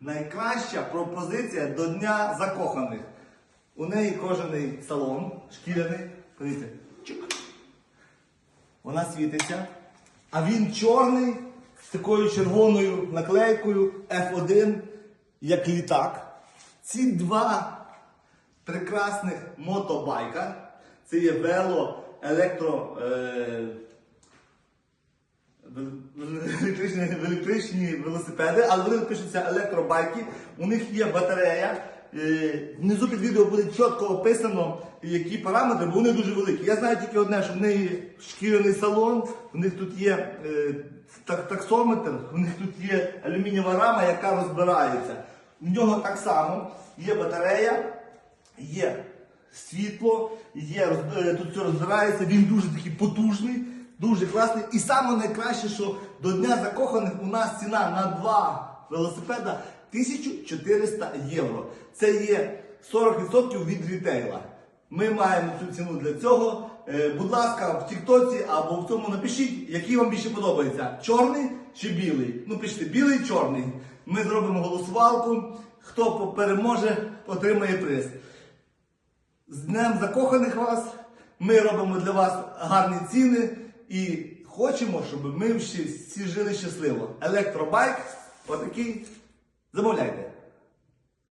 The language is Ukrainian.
Найкраща пропозиція до Дня закоханих. У неї кожаний салон, шкіряний. Подивіться. Чик. Вона світиться. А він чорний з такою червоною наклейкою F1, як літак. Ці два прекрасних мотобайка. Це є вело, електро. Е, в- в- електричні, в електричні велосипеди, але вони пишуться електробайки. У них є батарея. Е, Внизу під відео буде чітко описано, які параметри, бо вони дуже великі. Я знаю тільки одне, що в неї шкіряний салон, у них тут є е, так- таксометр, у них тут є алюмінієва рама, яка розбирається. В нього так само є батарея, є світло, є, е, тут все розбирається, він дуже такий потужний, дуже класний. І саме найкраще, що до Дня закоханих у нас ціна на два велосипеда 1400 євро. Це є 40% від рітейла. Ми маємо цю ціну для цього. Е, будь ласка, в Тіктоці або в цьому напишіть, який вам більше подобається: чорний чи білий. Ну, пишіть білий, чорний. Ми зробимо голосувалку. Хто переможе, отримає приз. З Днем закоханих вас. Ми робимо для вас гарні ціни і хочемо, щоб ми всі, жили щасливо. Електробайк, отакий. Замовляйте.